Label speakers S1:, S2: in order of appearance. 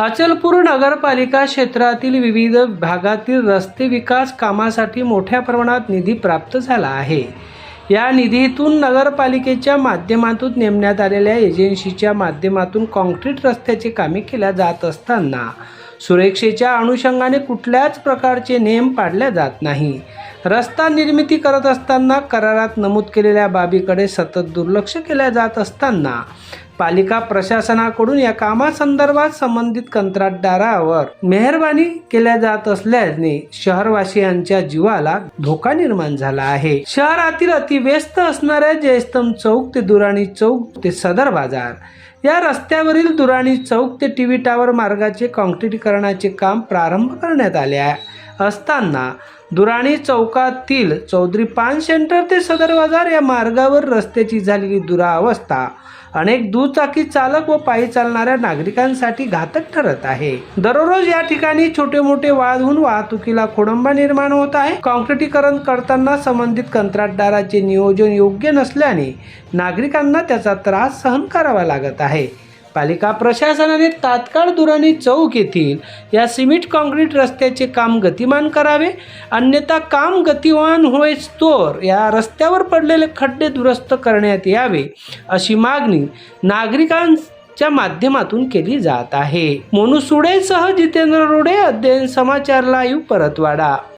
S1: अचलपूर नगरपालिका क्षेत्रातील विविध भागातील रस्ते विकास कामासाठी मोठ्या प्रमाणात निधी प्राप्त झाला आहे. या निधीतून नगरपालिकेच्या माध्यमातून नेमण्यात आलेल्या एजन्सीच्या माध्यमातून कॉन्क्रीट रस्त्याचे कामे केल्या जात असताना सुरक्षेच्या अनुषंगाने कुठल्याच प्रकारचे नियम पाडले जात नाही. रस्ता निर्मिती करत असताना करारात नमूद केलेल्या बाबीकडे सतत दुर्लक्ष केल्या जात असताना पालिका प्रशासनाकडून या कामासंदर्भात संबंधित कंत्राटदारावर मेहरबानी केल्या जात असल्याने शहरवासियांच्या जीवाला धोका निर्माण झाला आहे. शहरातील अतिव्यस्त असणाऱ्या जयस्तम चौक ते दुराणी चौक ते सदर बाजार या रस्त्यावरील दुराणी चौक ते टीव्ही टावर मार्गाचे काँक्रिटीकरणाचे काम प्रारंभ करण्यात आले आहे असताना दुराणी चौकातील चौधरी पान सेंटर ते सदर बाजार या मार्गावर रस्त्याची झालेली दुरावस्था अनेक दुचाकी चालक व पायी चालणाऱ्या नागरिकांसाठी घातक ठरत आहे. दररोज या ठिकाणी छोटे मोठे वाद होऊन वाहतुकीला खोडंबा निर्माण होत आहे. काँक्रिटीकरण करताना संबंधित कंत्राटदाराचे नियोजन योग्य नसल्याने नागरिकांना त्याचा त्रास सहन करावा लागत आहे. पालिका प्रशासनाने तात्काळ दुराने चौक येथील या सिमेंट काँक्रीट रस्त्याचे काम गतिमान करावे अन्यथा काम गतिमान तोर या रस्त्यावर पडलेले खड्डे दुरुस्त करण्यात यावे अशी मागणी नागरिकांच्या माध्यमातून केली जात आहे. मोनू सुडेसह जितेंद्र रोडे अध्ययन समाचार लाईव्ह परतवाडा.